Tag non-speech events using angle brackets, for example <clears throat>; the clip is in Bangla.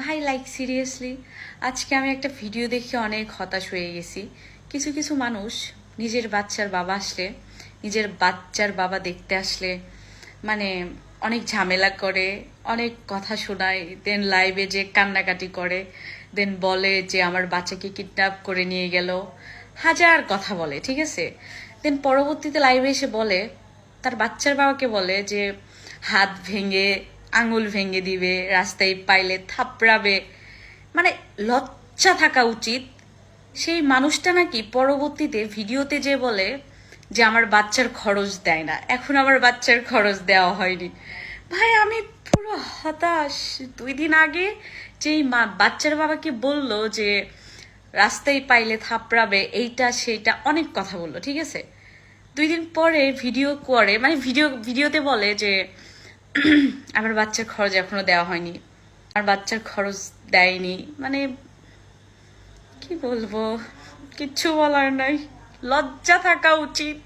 ভাই লাইক সিরিয়াসলি আজকে আমি একটা ভিডিও দেখে অনেক হতাশ হয়ে গেছি। কিছু কিছু মানুষ নিজের বাচ্চার বাবা আসলে, নিজের বাচ্চার বাবা দেখতে আসলে মানে অনেক ঝামেলা করে, অনেক কথা শোনায় দেন লাইভে যে কান্নাকাটি করে দেন বলে যে আমার বাচ্চাকে কিডন্যাপ করে নিয়ে গেল। হাজার কথা বলে, ঠিক আছে? দেন পরবর্তীতে লাইভে এসে বলে, তার বাচ্চার বাবাকে বলে যে হাত ভেঙে আঙুল ভেঙে দিবে, রাস্তায় পাইলে থাপড়াবে। মানে লজ্জা থাকা উচিত। সেই মানুষটা নাকি পরবর্তীতে ভিডিওতে যে বলে যে আমার বাচ্চার খরচ দেয় না, এখন আমার বাচ্চার খরচ দেওয়া হয়নি। ভাই, আমি পুরো হতাশ। দুই দিন আগে যেই মা, বাচ্চার বাবাকে বলল যে রাস্তায় পাইলে থাপড়াবে, এইটা সেইটা অনেক কথা বলল, ঠিক আছে? দুই দিন পরে ভিডিও করে মানে ভিডিও, ভিডিওতে বলে যে <clears throat> আমার বাচ্চার খরচ এখনও দেওয়া হয়নি। আর বাচ্চার খরচ দেয়নি। মানে কি বলব? কিচ্ছু বলার নাই। লজ্জা থাকা উচিত।